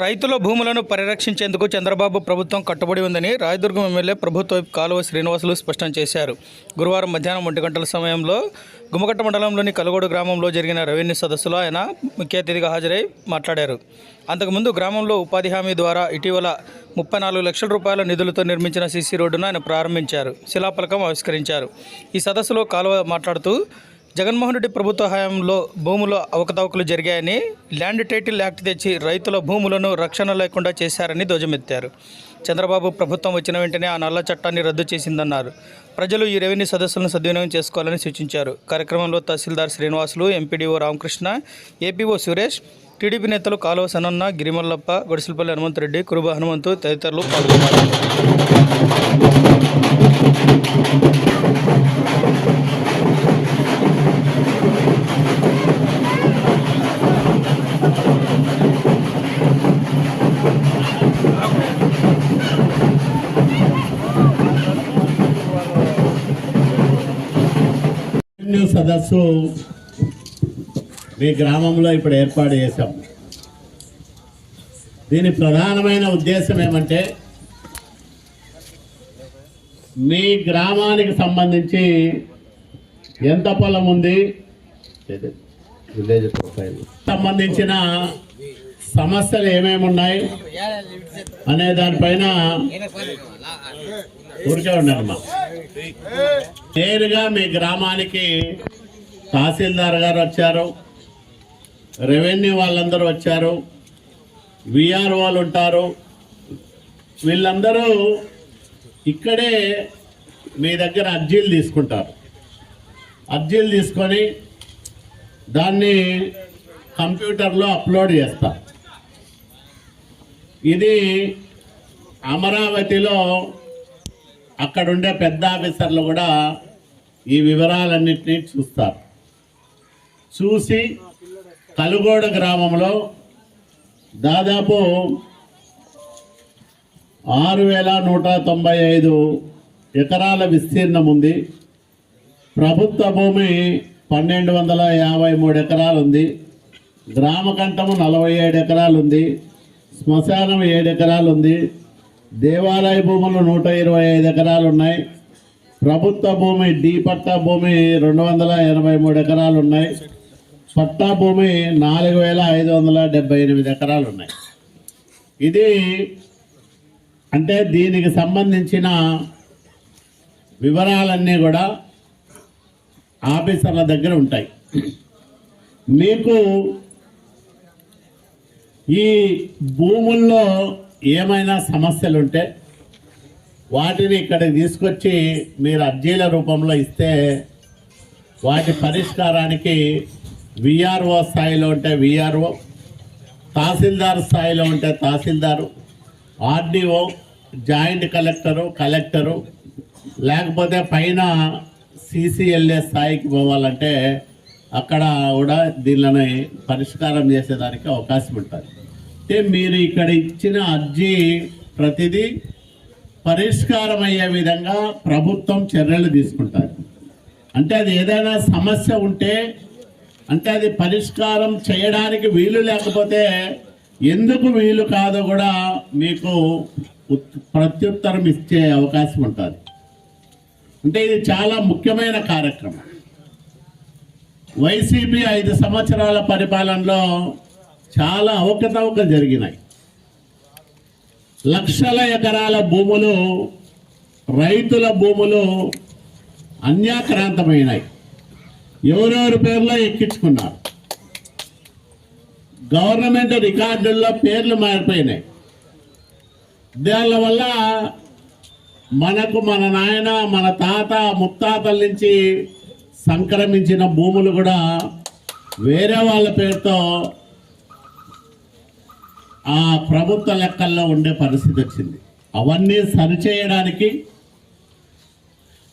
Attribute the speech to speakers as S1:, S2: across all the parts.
S1: రైతుల భూములను పరిరక్షించేందుకు చంద్రబాబు ప్రభుత్వం కట్టుబడి ఉందని రాయదుర్గం ఎమ్మెల్యే ప్రభుత్వ కాలువ శ్రీనివాసులు స్పష్టం చేశారు. గురువారం మధ్యాహ్నం ఒంటి గంటల సమయంలో గుమ్మకట్ట మండలంలోని కలగోడు గ్రామంలో జరిగిన రెవెన్యూ సదస్సులో ఆయన ముఖ్య అతిథిగా హాజరై మాట్లాడారు. అంతకుముందు గ్రామంలో ఉపాధి హామీ ద్వారా ఇటీవల ముప్పై నాలుగు లక్షల రూపాయల నిధులతో నిర్మించిన సీసీ రోడ్డును ఆయన ప్రారంభించారు. శిలాఫలకం ఆవిష్కరించారు. ఈ సదస్సులో కాలువ మాట్లాడుతూ జగన్మోహన్ రెడ్డి ప్రభుత్వ హయాంలో భూముల అవకతవకలు జరిగాయని ల్యాండ్ టైటిల్ యాక్ట్ తెచ్చి రైతుల భూములను రక్షణ లేకుండా చేశారని ధ్వజమెత్తారు. చంద్రబాబు ప్రభుత్వం వచ్చిన వెంటనే ఆ నల్ల చట్టాన్ని రద్దు చేసిందన్నారు. ప్రజలు ఈ రెవెన్యూ సదస్సులను సద్వినియోగం చేసుకోవాలని సూచించారు. కార్యక్రమంలో తహసీల్దార్ Srinivasulu MPDO Ramakrishna APO Suresh TDP నేతలు కాలువ సనన్న గిరిమల్లప్ప గొడిసిలపల్లి హనుమంతరెడ్డి కురుబ హనుమంతు తదితరులు పాల్గొన్నారు.
S2: సదస్సు మీ గ్రామంలో ఇప్పుడు ఏర్పాటు చేశాం. దీని ప్రధానమైన ఉద్దేశం ఏమంటే మీ గ్రామానికి సంబంధించి ఎంత పొలం ఉంది? Village profile. సంబంధించిన సమస్యలు ఏమేమి ఉన్నాయి? అనే దానిపైన ఊరికే ఉండమ్మా నేరుగా మీ గ్రామానికి తహసీల్దార్ గారు వచ్చారు. రెవెన్యూ వాళ్ళందరూ వచ్చారు. విఆర్ వాళ్ళు ఉంటారు. వీళ్ళందరూ ఇక్కడే మీ దగ్గర అర్జీలు తీసుకుంటారు. అర్జీలు తీసుకొని దాన్ని కంప్యూటర్లో అప్లోడ్ చేస్తారు. ఇది అమరావతిలో అక్కడుండే పెద్ద ఆఫీసర్లు కూడా ఈ వివరాలన్నింటినీ చూస్తారు. చూసి కలుగోడ గ్రామంలో దాదాపు ఆరు వేల నూట తొంభై ఐదు ఎకరాల విస్తీర్ణం ఉంది. ప్రభుత్వ భూమి పన్నెండు వందల యాభై మూడు ఎకరాలు ఉంది గ్రామకంఠము నలభై ఏడు ఎకరాలు ఉంది శ్మశానం ఏడు ఎకరాలు ఉంది దేవాలయ భూములు నూట ఇరవై ఐదు ఎకరాలు ఉన్నాయి. ప్రభుత్వ భూమి డి పట్టా భూమి రెండు వందల ఎనభై మూడు ఎకరాలు ఉన్నాయి. పట్టా భూమి నాలుగు వేల ఐదు వందల డెబ్బై ఎనిమిది ఎకరాలు ఉన్నాయి. ఇది అంటే దీనికి సంబంధించిన వివరాలన్నీ కూడా ఆఫీసర్ల దగ్గర ఉంటాయి. మీకు ఈ భూముల్లో ఏమైనా సమస్యలు ఉంటే వాటిని ఇక్కడికి తీసుకొచ్చి మీరు అర్జీల రూపంలో ఇస్తే వాటి పరిష్కారానికి విఆర్ఓ స్థాయిలో ఉంటే విఆర్ఓ తహసీల్దార్ స్థాయిలో ఉంటే tahsildar RDO joint collector collector లేకపోతే పైన సిసిఎల్ఏ స్థాయికి పోవాలంటే అక్కడ కూడా దీనిని పరిష్కారం చేసేదానికి అవకాశం ఉంటుంది. అంటే మీరు ఇక్కడ ఇచ్చిన అర్జీ ప్రతిదీ పరిష్కారం అయ్యే విధంగా ప్రభుత్వం చర్యలు తీసుకుంటారు. అంటే అది ఏదైనా సమస్య ఉంటే అంటే అది పరిష్కారం చేయడానికి వీలు లేకపోతే ఎందుకు వీలు కాదో కూడా మీకు ప్రత్యుత్తరం ఇచ్చే అవకాశం ఉంటుంది. అంటే ఇది చాలా ముఖ్యమైన కార్యక్రమం. వైసీపీ ఐదు సంవత్సరాల పరిపాలనలో చాలా అవకతవకలు జరిగినాయి. లక్షల ఎకరాల భూములు రైతుల భూములు అన్యాక్రాంతమైనాయి. ఎవరెవరి పేర్లో ఎక్కించుకున్నారు? గవర్నమెంట్ రికార్డుల్లో పేర్లు మారిపోయినాయి. దానివల్ల మనకు మన నాయన మన తాత ముత్తాతల నుంచి సంక్రమించిన భూములు కూడా వేరే వాళ్ళ పేరుతో ఆ ప్రభుత్వ లెక్కల్లో ఉండే పరిస్థితి వచ్చింది. అవన్నీ సరిచేయడానికి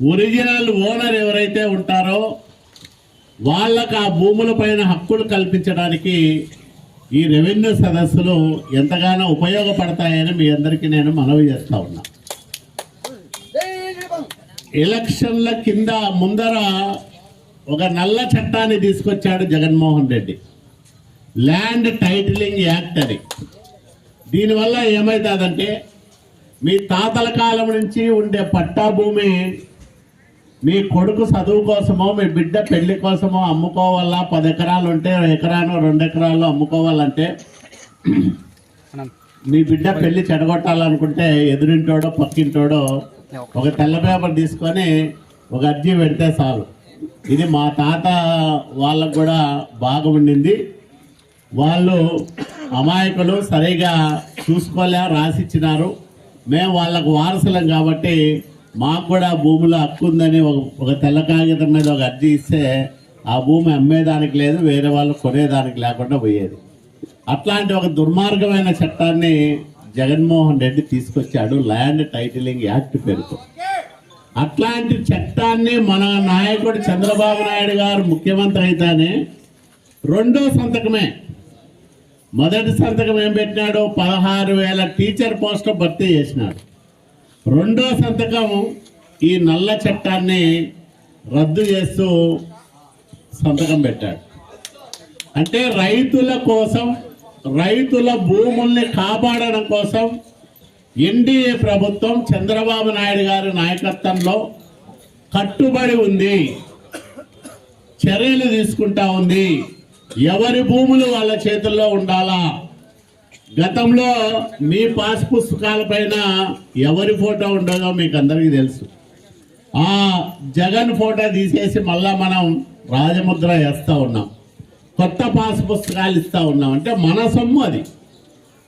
S2: ఒరిజినల్ ఓనర్ ఎవరైతే ఉంటారో వాళ్ళకు ఆ భూముల పైన హక్కులు కల్పించడానికి ఈ రెవెన్యూ సదస్సులు ఎంతగానో ఉపయోగపడతాయని మీ అందరికీ నేను మనవి చేస్తా ఉన్నా. ఎలక్షన్ల కింద ముందర ఒక నల్ల చట్టాన్ని తీసుకొచ్చాడు Jaganmohan Reddy. Land titling act అని దీనివల్ల ఏమవుతుందంటే మీ తాతల కాలం నుంచి ఉండే పట్టా భూమి మీ కొడుకు చదువు కోసమో మీ బిడ్డ పెళ్ళి కోసమో అమ్ముకోవాలా? పది ఎకరాలు ఉంటే ఎకరాను రెండు ఎకరాలు అమ్ముకోవాలంటే మీ బిడ్డ పెళ్ళి చెడగొట్టాలనుకుంటే ఎదురింటోడో పక్కింటోడో ఒక తెల్ల పేపర్ తీసుకొని ఒక అర్జీ పెడితే చాలు. ఇది మా తాత వాళ్ళకు కూడా బాగా ఉండింది వాళ్ళు అమాయకులు సరిగా చూసుకోలే రాసిచ్చినారు. మేము వాళ్ళకు వారసులం కాబట్టి మాకు కూడా భూమిలో హక్కు ఉందని ఒక ఒక తెల్ల కాగితం మీద ఒక అర్జీ ఇస్తే ఆ భూమి అమ్మేదానికి లేదు వేరే వాళ్ళు కొనేదానికి లేకుండా పోయేది. అట్లాంటి ఒక దుర్మార్గమైన చట్టాన్ని జగన్మోహన్ రెడ్డి తీసుకొచ్చాడు ల్యాండ్ టైటిలింగ్ యాక్ట్ పేరుతో. అట్లాంటి చట్టాన్ని మన నాయకుడు చంద్రబాబు నాయుడు గారు ముఖ్యమంత్రి అయితేనే రెండో సంతకమే మొదటి సంతకం ఏం పెట్టినాడు? పదహారు వేల టీచర్ పోస్ట్ భర్తీ చేసినాడు. రెండో సంతకం ఈ నల్ల చట్టాన్ని రద్దు చేస్తూ సంతకం పెట్టాడు. అంటే రైతుల కోసం రైతుల భూముల్ని కాపాడడం కోసం ఎన్డీఏ ప్రభుత్వం చంద్రబాబు నాయుడు గారి నాయకత్వంలో కట్టుబడి ఉంది. చర్యలు తీసుకుంటా ఉంది. ఎవరి భూములు వాళ్ళ చేతుల్లో ఉండాలా? గతంలో మీ పాస్ పుస్తకాల పైన ఎవరి ఫోటో ఉండదో మీకు అందరికీ తెలుసు. ఆ జగన్ ఫోటో తీసేసి మళ్ళా మనం రాజముద్ర వేస్తూ ఉన్నాం. కొత్త పాస్ పుస్తకాలు ఇస్తూ ఉన్నాం. అంటే మన సొమ్ము అది.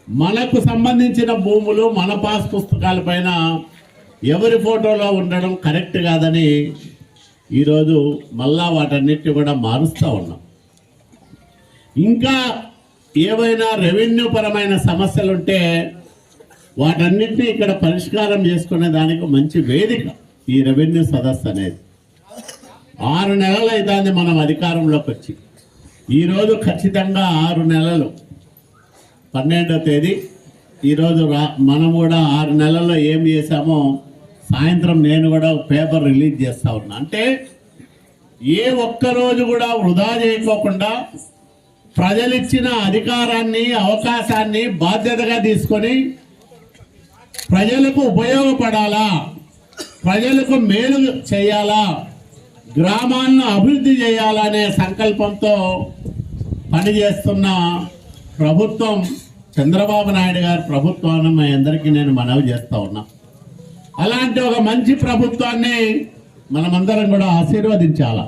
S2: మనకు సంబంధించిన భూములు మన పాస్ పుస్తకాల పైన ఎవరి ఫోటోలో ఉండడం కరెక్ట్ కాదని ఈరోజు మళ్ళా వాటన్నిటిని కూడా మారుస్తూ ఉన్నాం. ఇంకా ఏవైనా రెవెన్యూ పరమైన సమస్యలు ఉంటే వాటన్నిటిని ఇక్కడ పరిష్కారం చేసుకునే దానికి మంచి వేదిక ఈ రెవెన్యూ సదస్సు అనేది. ఆరు నెలలు అవుతుంది మనం అధికారంలోకి వచ్చి. ఈరోజు ఖచ్చితంగా ఆరు నెలలు. పన్నెండో తేదీ. ఈరోజు రా మనం కూడా ఆరు నెలల్లో ఏం చేశామో సాయంత్రం నేను కూడా పేపర్ రిలీజ్ చేస్తా ఉన్నా. అంటే ఏ ఒక్క రోజు కూడా వృధా చేయకోకుండా ప్రజలిచ్చిన అధికారాన్ని అవకాశాన్ని బాధ్యతగా తీసుకొని ప్రజలకు ఉపయోగపడాలా? ప్రజలకు మేలు చేయాలా? గ్రామాలను అభివృద్ధి చేయాలనే సంకల్పంతో పనిచేస్తున్న ప్రభుత్వం చంద్రబాబు నాయుడు గారి ప్రభుత్వాన్ని మీ అందరికీ నేను మనవి చేస్తూ ఉన్నా. అలాంటి ఒక మంచి ప్రభుత్వాన్ని మనమందరం కూడా ఆశీర్వదించాలా?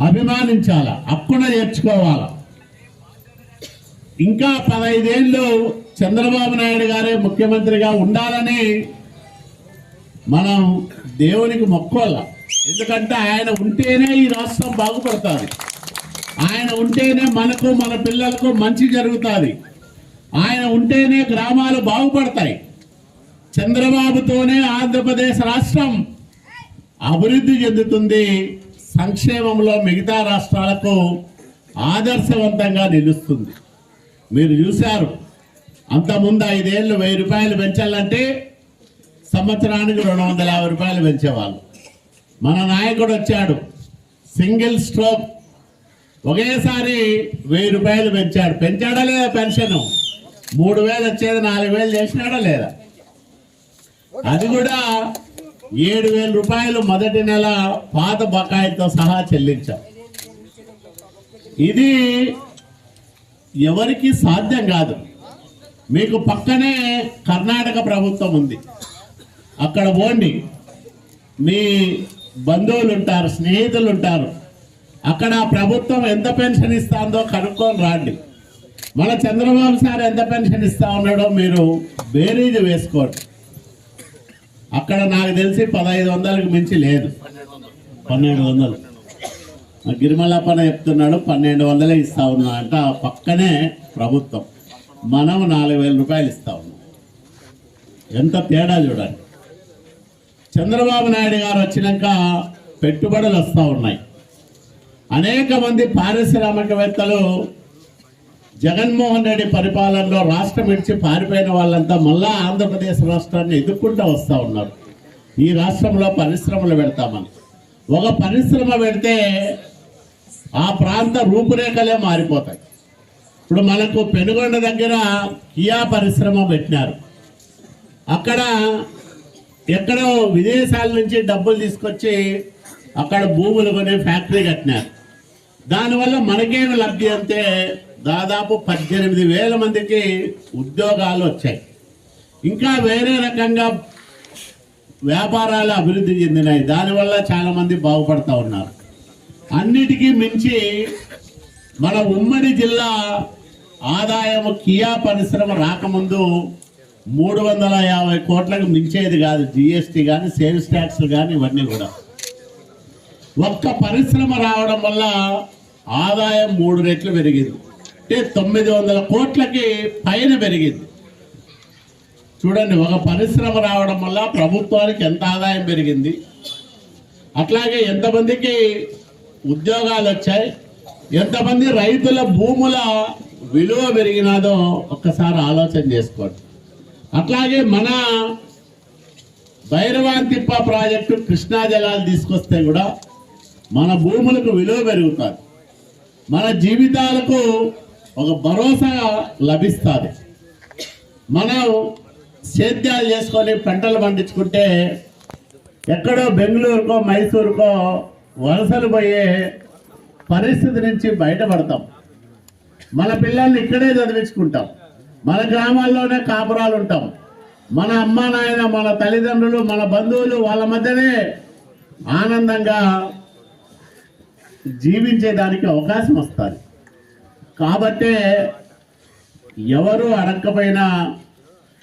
S2: అభిమానించాలా? అక్కున చేర్చుకోవాలా ఇంకా పదైదేళ్ళు చంద్రబాబు నాయుడు గారే ముఖ్యమంత్రిగా ఉండాలని మనం దేవునికి మొక్కోవాల ఎందుకంటే ఆయన ఉంటేనే ఈ రాష్ట్రం బాగుపడుతుంది. ఆయన ఉంటేనే మనకు మన పిల్లలకు మంచి జరుగుతుంది. ఆయన ఉంటేనే గ్రామాలు బాగుపడతాయి. చంద్రబాబుతోనే ఆంధ్రప్రదేశ్ రాష్ట్రం అభివృద్ధి చెందుతుంది. సంక్షేమంలో మిగతా రాష్ట్రాలకు ఆదర్శవంతంగా నిలుస్తుంది. మీరు చూశారు అంతకుముందు ఐదేళ్ళు వెయ్యి రూపాయలు పెంచాలంటే సంవత్సరానికి రెండు వందల యాభై రూపాయలు పెంచేవాళ్ళు. మన నాయకుడు వచ్చాడు సింగిల్ స్ట్రోక్. ఒకేసారి వెయ్యి రూపాయలు పెంచాడు. పెంచాడా లేదా పెన్షన్? మూడు వేలు వచ్చేది నాలుగు వేలు చేసినాడా లేదా? అది కూడా ఏడు వేల రూపాయలు మొదటి నెల పాత బకాయితో సహా చెల్లించాం. ఇది ఎవరికి సాధ్యం కాదు. మీకు పక్కనే కర్ణాటక ప్రభుత్వం ఉంది. అక్కడ పోండి. మీ బంధువులు ఉంటారు స్నేహితులు ఉంటారు అక్కడ ప్రభుత్వం ఎంత పెన్షన్ ఇస్తుందో కనుక్కొని రాండి. మన చంద్రబాబు సార్ ఎంత పెన్షన్ ఇస్తా ఉన్నాడో మీరు బేరీజు వేసుకోండి. అక్కడ నాకు తెలిసి పదహైదు వందలకు మించి లేదు. పన్నెండు వందలు. గిరిమలప్పన చెప్తున్నాడు పన్నెండు వందలే ఇస్తా ఉన్నా అంట ఆ పక్కనే ప్రభుత్వం. మనం నాలుగు వేల రూపాయలు ఇస్తా ఉన్నాం. ఎంత తేడా చూడండి. చంద్రబాబు నాయుడు గారు వచ్చినాక పెట్టుబడులు వస్తూ ఉన్నాయి. అనేక మంది పారిశ్రామికవేత్తలు జగన్మోహన్ రెడ్డి పరిపాలనలో రాష్ట్రం విడిచి పారిపోయిన వాళ్ళంతా మళ్ళా ఆంధ్రప్రదేశ్ రాష్ట్రాన్ని ఎదుర్కొంటూ వస్తూ ఉన్నారు. ఈ రాష్ట్రంలో పరిశ్రమలు పెడతామని. ఒక పరిశ్రమ పెడితే ఆ ప్రాంత రూపురేఖలే మారిపోతాయి. ఇప్పుడు మనకు పెనుగొండ దగ్గర కియా పరిశ్రమ పెట్టినారు. అక్కడ ఎక్కడో విదేశాల నుంచి డబ్బులు తీసుకొచ్చి అక్కడ భూములు కొనే ఫ్యాక్టరీ కట్టినారు. దానివల్ల మనకేమి లబ్ధి అంటే దాదాపు పద్దెనిమిది వేల మందికి ఉద్యోగాలు వచ్చాయి. ఇంకా వేరే రకంగా వ్యాపారాలు అభివృద్ధి చెందినాయి. దానివల్ల చాలామంది బాగుపడుతూ బాగుపడతా ఉన్నారు. అన్నిటికీ మించి మన ఉమ్మడి జిల్లా ఆదాయం కియా పరిశ్రమ రాకముందు మూడు వందల యాభై కోట్లకు మించేది కాదు. జిఎస్టీ కానీ సేల్స్ ట్యాక్స్లు కానీ ఇవన్నీ కూడా. ఒక్క పరిశ్రమ రావడం వల్ల ఆదాయం మూడు రెట్లు పెరిగింది. అంటే తొమ్మిది వందల కోట్లకి పైన పెరిగింది. చూడండి ఒక పరిశ్రమ రావడం వల్ల ప్రభుత్వానికి ఎంత ఆదాయం పెరిగింది. అట్లాగే ఎంతమందికి ఉద్యోగాలు వచ్చాయి ఎంతమంది రైతుల భూముల విలువ పెరిగినాదో ఒక్కసారి ఆలోచన చేసుకోండి. అట్లాగే మన భైరవాంతిప్ప ప్రాజెక్టు కృష్ణా జలాలు తీసుకొస్తే కూడా మన భూములకు విలువ పెరుగుతుంది. మన జీవితాలకు ఒక భరోసా లభిస్తుంది. మనం సేద్యాలు చేసుకొని పంటలు పండించుకుంటే ఎక్కడో బెంగళూరుకో మైసూరుకో వలసలు పోయే పరిస్థితి నుంచి బయటపడతాం. మన పిల్లల్ని ఇక్కడే చదివించుకుంటాం. మన గ్రామాల్లోనే కాపురాలు ఉంటాం. మన అమ్మ నాయన మన తల్లిదండ్రులు మన బంధువులు వాళ్ళ మధ్యనే ఆనందంగా జీవించేదానికి అవకాశం వస్తుంది. కాబట్టే ఎవరు అడగకపోయినా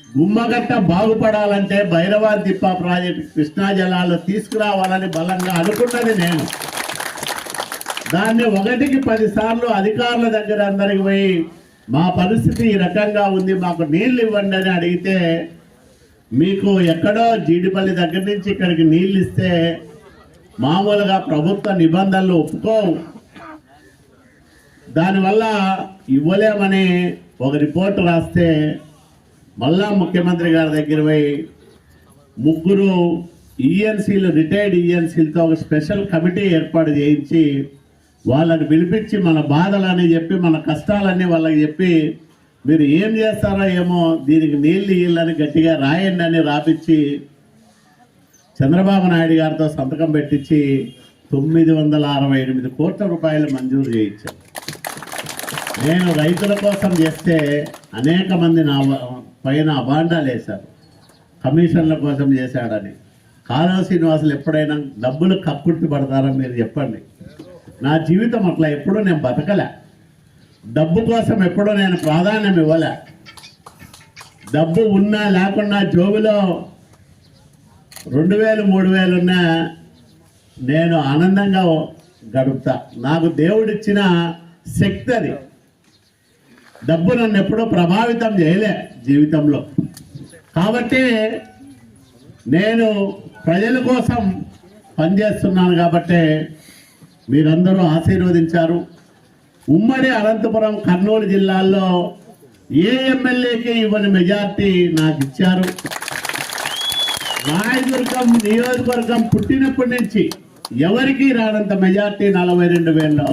S2: గుమ్మగట్ట బాగుపడాలంటే భైరవాన్ తిప్ప ప్రాజెక్టు కృష్ణా జలాలు తీసుకురావాలని బలంగా అనుకున్నది నేను. దాన్ని ఒకటికి పదిసార్లు అధికారుల దగ్గర అందరికి పోయి మా పరిస్థితి ఈ రకంగా ఉంది మాకు నీళ్ళు ఇవ్వండి అని అడిగితే మీకు ఎక్కడో జీడిపల్లి దగ్గర నుంచి ఇక్కడికి నీళ్ళు ఇస్తే మామూలుగా ప్రభుత్వ నిబంధనలు ఒప్పుకోవు. దానివల్ల ఇవ్వలేమని ఒక రిపోర్ట్ రాస్తే మళ్ళా ముఖ్యమంత్రి గారి దగ్గర పోయి ముగ్గురు ఈఎన్సీలు రిటైర్డ్ ఈఎన్సీలతో ఒక స్పెషల్ కమిటీ ఏర్పాటు చేయించి వాళ్ళని పిలిపించి మన బాధలని చెప్పి మన కష్టాలన్నీ వాళ్ళకి చెప్పి మీరు ఏం చేస్తారో ఏమో దీనికి నీళ్ళు ఇయ్యాలని గట్టిగా రాయండి అని రాపించి చంద్రబాబు నాయుడు గారితో సంతకం పెట్టించి తొమ్మిది వందల అరవై ఎనిమిది కోట్ల రూపాయలు మంజూరు చేయించారు. నేను రైతుల కోసం చేస్తే అనేక మంది నా పైన అబాండాలు వేశారు. కమిషన్ల కోసం చేశాడని. కాలువ శ్రీనివాసులు ఎప్పుడైనా డబ్బులు కక్కుర్తి పడతారా మీరు చెప్పండి. నా జీవితం అట్లా ఎప్పుడూ నేను బతకలే. డబ్బు కోసం ఎప్పుడూ నేను ప్రాధాన్యం ఇవ్వలే. డబ్బు ఉన్నా లేకున్నా జోబులో రెండు వేలు మూడు వేలు ఉన్నా నేను ఆనందంగా గడుపుతా. నాకు దేవుడిచ్చిన శక్తి అది. డబ్బు నన్ను ఎప్పుడూ ప్రభావితం చేయలే జీవితంలో. కాబట్టి నేను ప్రజల కోసం పనిచేస్తున్నాను కాబట్టి మీరందరూ ఆశీర్వదించారు. ఉమ్మడి అనంతపురం కర్నూలు జిల్లాల్లో ఏ ఎమ్మెల్యేకి ఇవ్వని మెజార్టీ నాకు ఇచ్చారు రాయదుర్గం నియోజకవర్గం పుట్టినప్పటి నుంచి ఎవరికి రానంత మెజార్టీ నలభై రెండు వేలలో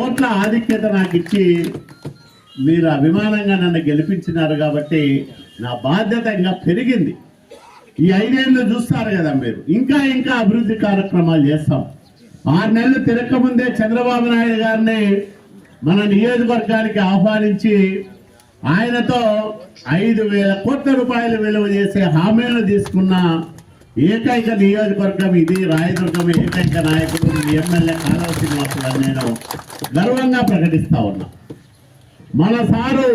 S2: ఓట్ల ఆధిక్యత నాకు ఇచ్చి మీరు అభిమానంగా నన్ను గెలిపించినారు కాబట్టి నా బాధ్యత ఇంకా పెరిగింది. ఈ ఐదేళ్ళు చూస్తారు కదా మీరు. ఇంకా ఇంకా అభివృద్ధి కార్యక్రమాలు చేస్తాం. ఆరు నెలలు తిరగకముందే చంద్రబాబు నాయుడు గారిని మన నియోజకవర్గానికి ఆహ్వానించి ఆయనతో ఐదు వేల కోట్ల రూపాయలు విలువ చేసే హామీలు తీసుకున్న ఏకైక నియోజకవర్గం ఇది. రాయదుర్గం ఏకైక నాయకుడు ఎమ్మెల్యే కాలువ శ్రీనివాసులు నేను గర్వంగా ప్రకటిస్తా ఉన్నా. మన సారు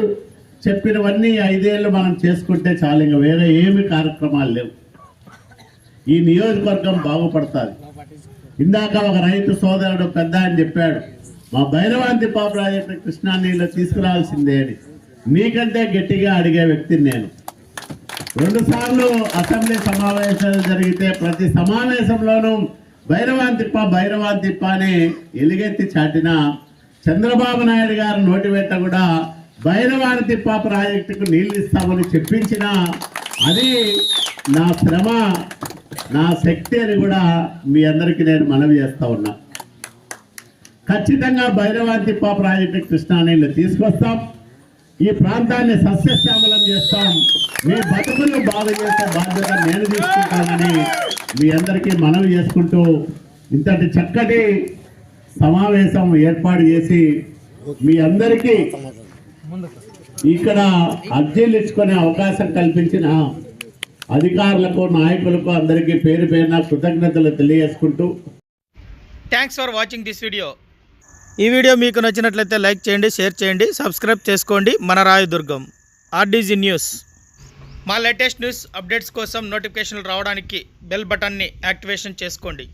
S2: చెప్పినవన్నీ ఐదేళ్ళు మనం చేసుకుంటే చాలు ఇంకా వేరే ఏమి కార్యక్రమాలు లేవు. ఈ నియోజకవర్గం బాగుపడుతుంది. ఇందాక ఒక రైతు సోదరుడు పెద్ద అని చెప్పాడు మా భైరవాంతిపా ప్రాజెక్టు కృష్ణా నీళ్ళు తీసుకురావాల్సిందే అని. మీకంటే గట్టిగా అడిగే వ్యక్తిని నేను. రెండుసార్లు అసెంబ్లీ సమావేశాలు జరిగితే ప్రతి సమావేశంలోనూ భైరవాంతిప్ప భైరవాంతిప్ప అని ఎలుగెత్తి చాటిన చంద్రబాబు నాయుడు గారు నోటి వెంట కూడా భైరవాంతిప్ప ప్రాజెక్టుకు నీళ్ళు ఇస్తామని చెప్పించిన అది నా శ్రమ నా శక్తి అని కూడా మీ అందరికీ నేను మనవి చేస్తా ఉన్నా. ఖచ్చితంగా భైరవాంతిప్ప ప్రాజెక్టు కృష్ణా నీళ్ళు తీసుకొస్తాం. ఈ ప్రాంతాన్ని సస్యశ్యామలం చేస్తాం. మీ బతుకులు బాగు చేసే బాధ్యత నేను తీసుకుంటానని మీ అందరికీ మనవి చేసుకుంటూ ఇంతటి చక్కటి సమావేశం ఏర్పాటు చేసి మీ అందరికీ ఇక్కడ అర్జీలు ఇచ్చుకునే అవకాశం కల్పించిన అధికారులకు నాయకులకు అందరికీ పేరు పేరున కృతజ్ఞతలు తెలియజేసుకుంటూ.
S1: Thanks for watching this video ఈ వీడియో మీకు నచ్చినట్లయితే లైక్ చేయండి షేర్ చేయండి సబ్స్క్రైబ్ చేసుకోండి. మన రాయదుర్గం ఆర్డీజీ న్యూస్. మా లేటెస్ట్ న్యూస్ అప్డేట్స్ కోసం నోటిఫికేషన్లు రావడానికి బెల్ బటన్ని యాక్టివేషన్ చేసుకోండి.